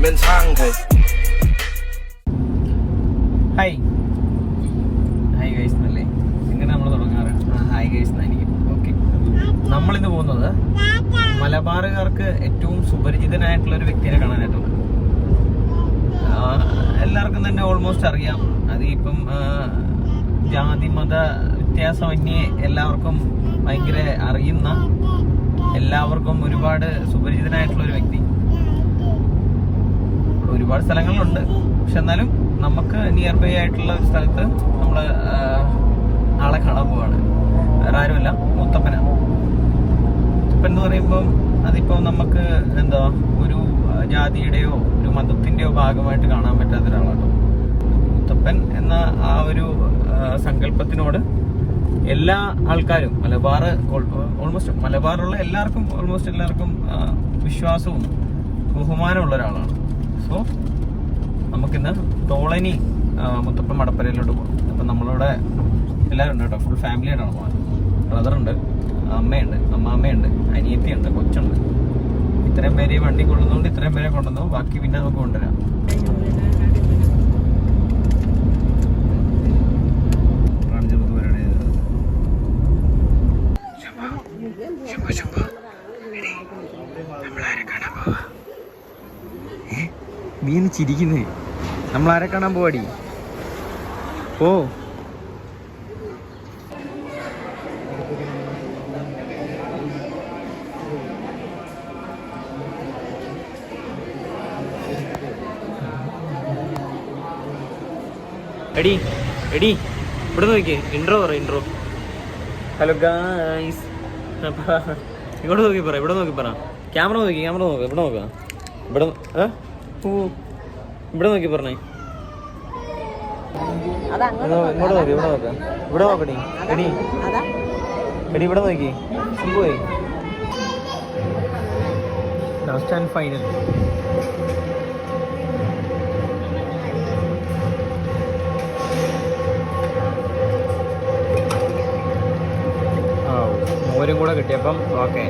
们敞开。 hi hi guys എന്നല്ലേ ഇങ്ങനെ നമ്മൾ തുടങ്ങാറ് ആ, ഹായ് ഗൈസ് എന്നായിരിക്കും ഓക്കെ നമ്മളിന്ന് പോകുന്നത് മലബാറുകാർക്ക് ഏറ്റവും സുപരിചിതനായിട്ടുള്ള ഒരു വ്യക്തിയെ കാണാനായിട്ടുണ്ട് ആ, എല്ലാവർക്കും തന്നെ ഓൾമോസ്റ്റ് അറിയാം അത് ഇപ്പം ആ, ജാതി മത വ്യത്യാസമന്യേ എല്ലാവർക്കും ഭയങ്കര അറിയുന്ന എല്ലാവർക്കും ഒരുപാട് സുപരിചിതനായിട്ടുള്ള ഒരു വ്യക്തി ഒരുപാട് സ്ഥലങ്ങളുണ്ട്. പക്ഷെ എന്നാലും നമുക്ക് നിയർ ബൈ ആയിട്ടുള്ള ഒരു സ്ഥലത്ത് നമ്മൾ ആളെ കാണാൻ പോവാണ്. വേറെ ആരുമല്ല. മുത്തപ്പന. മുത്തപ്പൻ എന്ന് പറയുമ്പം അതിപ്പോ നമുക്ക് എന്താ ഒരു ജാതിയുടെയോ ഒരു മതത്തിന്റെയോ ഭാഗമായിട്ട് കാണാൻ പറ്റാത്ത ഒരാളാണ്. മുത്തപ്പൻ എന്ന ആ ഒരു സങ്കല്പത്തിനോട് എല്ലാ ആൾക്കാരും മലബാർ ഓൾമോസ്റ്റ് മലബാറുള്ള എല്ലാവർക്കും ഓൾമോസ്റ്റ് എല്ലാവർക്കും വിശ്വാസവും ബഹുമാനമുള്ള ഒരാളാണ്. സോ നമുക്കിന്ന് തോളനി മുത്തപ്പൻ മടപ്പരയിലോട്ട് പോകണം അപ്പം നമ്മളിവിടെ എല്ലാവരും ഉണ്ട് കേട്ടോ ഫുൾ ഫാമിലിയായിട്ടാണ് പോകുന്നത് ബ്രദറുണ്ട് അമ്മയുണ്ട് അമ്മാമ്മയുണ്ട് അനിയത്തിയുണ്ട് കൊച്ചുണ്ട് ഇത്രയും പേര് വണ്ടി കൊള്ളുന്നതുകൊണ്ട് ഇത്രയും പേരെ കൊണ്ടുവന്നു ബാക്കി പിന്നെ നമുക്ക് കൊണ്ടുവരാം. ശുഭ, ശുഭ. നമ്മളാരെ കാണാൻ പോവാ? നീ ചിരിക്കുന്നത് നമ്മൾ ആരെ കാണാൻ പോവാടി. ഓ എടി എടി ഇവിടെ നോക്കിയേ. ഇൻട്രോ പറ ഇൻട്രോ ഹലോ ഗായ്സ് ഇങ്ങോട്ട് നോക്കി പറ ഇവിടെ നോക്കി പറ. ക്യാമറ നോക്കി ക്യാമറ നോക്ക് ഇവിടെ നോക്കാം. ഇവിടെ ഏ? ഓ ഇവിടെ നോക്കി പറഞ്ഞേ. ഇങ്ങോട്ട് നോക്കി ഇവിടെ നോക്കാം. ഇവിടെ നോക്കടി എടി. എടി. ഇവിടെ നോക്കി. പോയി. ലാസ്റ്റ് ആൻഡ് ഫൈനൽ മോരും കൂടെ കിട്ടിയപ്പം ഓക്കെ.